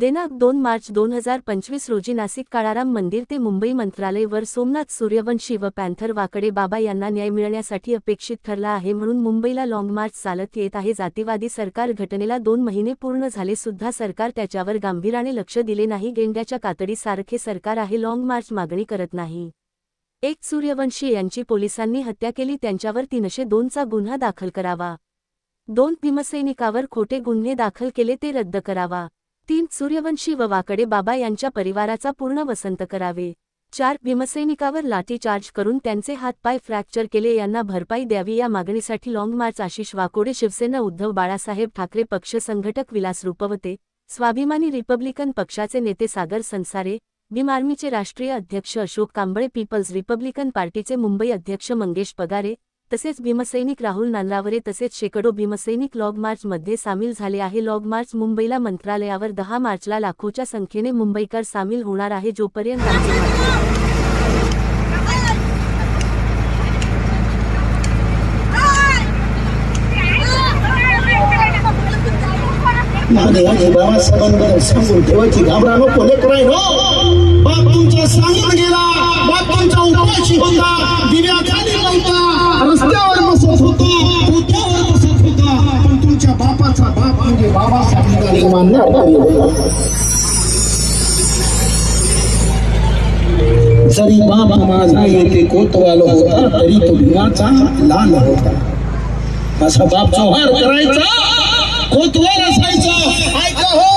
दिनांक दोन मार्च दोन हजार पंचवीस रोजी नाशिक काळाराम मंदिर ते मुंबई मंत्रालय वर सोमनाथ सूर्यवंशी व पॅन्थर वाकडे बाबा यांना न्याय मिळण्यासाठी अपेक्षित ठरला आहे म्हणून मुंबईला लाँग मार्च चालत येत आहे. जातीवादी सरकार घटनेला दोन महिने पूर्ण झाले सुद्धा सरकार त्याच्यावर गांभीर्याने लक्ष दिले नाही. गेंड्याच्या कातडीसारखे सरकार आहे. लाँग मार्च मागणी करत नाही. एक सूर्यवंशी यांची पोलिसांनी हत्या केली. त्यांच्यावर तीनशे दोनचा गुन्हा दाखल करावा. दोन भीमसैनिकावर खोटे गुन्हे दाखल केले ते रद्द करावा. तीन सूर्यवंशी व वाकडे बाबा यांच्या परिवाराचा पूर्ण वसंत करावे. चार भीमसैनिकावर लाठीचार्ज करून त्यांचे हातपाय फ्रॅक्चर केले यांना भरपाई द्यावी या मागणीसाठी लाँग मार्च आशिष वाकोडे शिवसेना उद्धव बाळासाहेब ठाकरे पक्ष संघटक विलास रूपवते स्वाभिमानी रिपब्लिकन पक्षाचे नेते सागर संसारे भीम आर्मीचे राष्ट्रीय अध्यक्ष अशोक कांबळे पीपल्स रिपब्लिकन पार्टीचे मुंबई अध्यक्ष मंगेश पगारे तसेच भीमसैनिक राहुल नांद्रावरे तसेच शेकडो भीमसैनिक लॉग मार्चमध्ये सामील झाले आहे. लॉग मार्च मुंबईला मंत्रालयावर दहा मार्चला लाखोच्या संख्येने मुंबईकर सामील होणार आहे जोपर्यंत सांगून ठेवायची घाबरा नको लेकराय बाप सांगून गेला. बाप उपाशी होता. दिव्या मान्य जरी बाबा माझा येथे कोतवाल होता तरी तो भीमाचा लाल होता. असा बाप चौहार करायचा कोतवाल असायचा. ऐका हो.